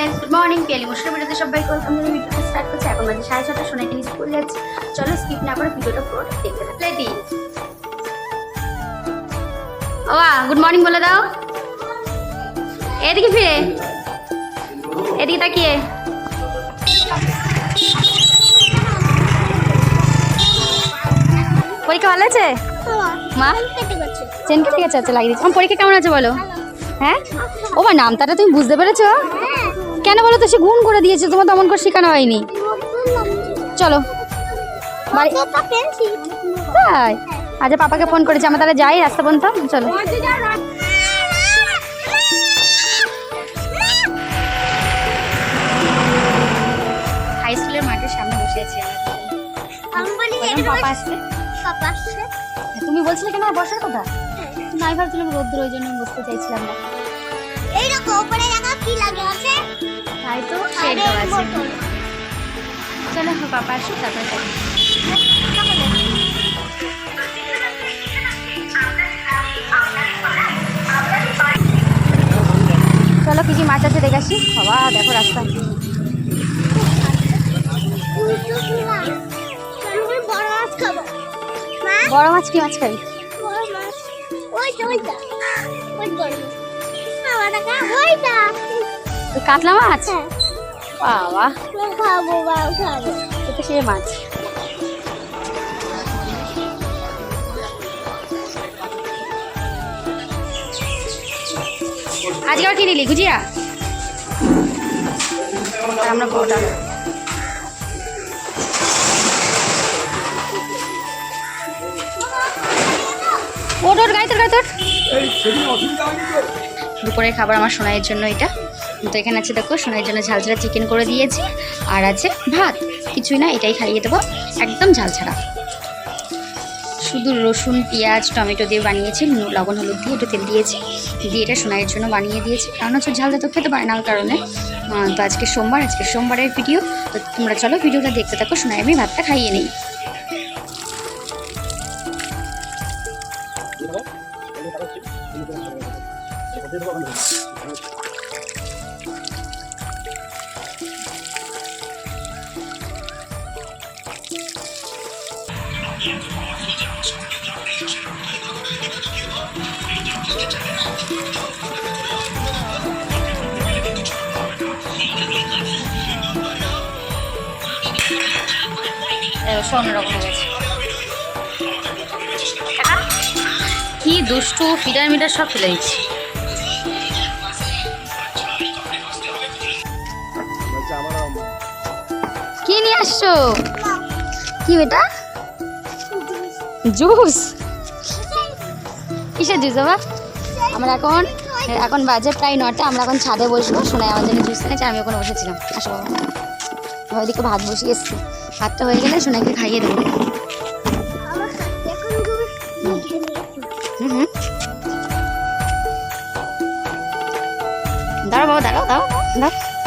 Friends good morning Piyali মুসুর ভিডিওতে সবাই ওয়েলকাম করে ভিডিওটা স্টার্ট করছে এখন বাজে সাড়ে ছটা সোনাই তিনি স্কুল যাচ্ছে। চলো স্কিপ না করে ভিডিওটা পুরো দেখতে থাকলে ওয়া গুড মর্নিং বলে দাও। এদিকে ফিরে। এদিকে তাকিয়ে। পরীক্ষা ভালো আছে? মা? চেন কেটে গেছে আচ্ছা লাগিয়ে দিচ্ছি। আমার পরীক্ষা কেমন আছে বলো? হ্যাঁ? ও মা নামটাটা তুমি বুঝতে পেরেছ? কেন বলো তো? সে গুণ করে দিয়েছে তোমার তো এমন করে শেখানো হয়নি। চলো। বাড়ি তাই? আচ্ছা পাপাকে ফোন করেছি আমরা তাহলে যাই রাস্তা পর্যন্ত। চলো। হাই স্কুলের মাঠের সামনে বসে আছি পাপা আসছে। তুমি বলছিলে কেন বসার কথা? নাই ভাবছিলাম রোদ্র ওই জন্য আমি বসতে চাইছিলাম না। তাই তো শেড আছে। চলো পাপা আসুক, তারপরে। চলো কি কি মাছ আছে দেখে আসি। বাবা, দেখো রাস্তা। বড় মাছ কি মাছ খাবি? তো। কাতলা মাছ? বাবা। খাব বাবা খাব। এটা সে মাছ? আজকে আবার কি নিলি গুজিয়া? আমরা বড়টা ওট ওট গাড়ি তোর গাড়ি তোর। দুপুরের খাবার আমার সোনাইয়ের জন্য এটা। তো এখানে আছে দেখো সোনার জন্য ঝাল ছাড়া চিকেন করে দিয়েছি। আর আছে ভাত। কিছুই না, এটাই খাইয়ে দেবো। একদম ঝাল ছাড়া শুধু রসুন, পেঁয়াজ, টমেটো দিয়ে বানিয়েছি লবণ, হলুদ দিয়ে একটু তেল দিয়েছি। দিয়ে এটা সোনাইয়ের জন্য বানিয়ে দিয়েছি। কারণ হচ্ছে ঝালটা তো খেতে পারে না কারণে। তো আজকে সোমবার, আজকে সোমবারের ভিডিও তো তোমরা চলো ভিডিওটা দেখতে থাকো, সোনাই আমি ভাতটা খাইয়ে নিই। অন্যরকম হয়ে গেছে। কি দুষ্টু ফিডার মিটার সব ফেলে দিচ্ছি। কি নিয়ে আসছো? কি বেটা? জুস? কিসের জুস বাবা? আমরা এখন এখন বাজে প্রায় নটা আমরা এখন ছাদে বসবো। শোনাই আমার জন্য জুস এনেছে, আমি ওখানে বসেছিলাম। আসো বাবা। ওইদিকে ভাত বসিয়ে এসছি। ভাতটা হয়ে গেলে সোনাইকে খাইয়ে দেবো। হুম দাঁড়াও বাবা, দাঁড়াও দাও দাঁড়াও।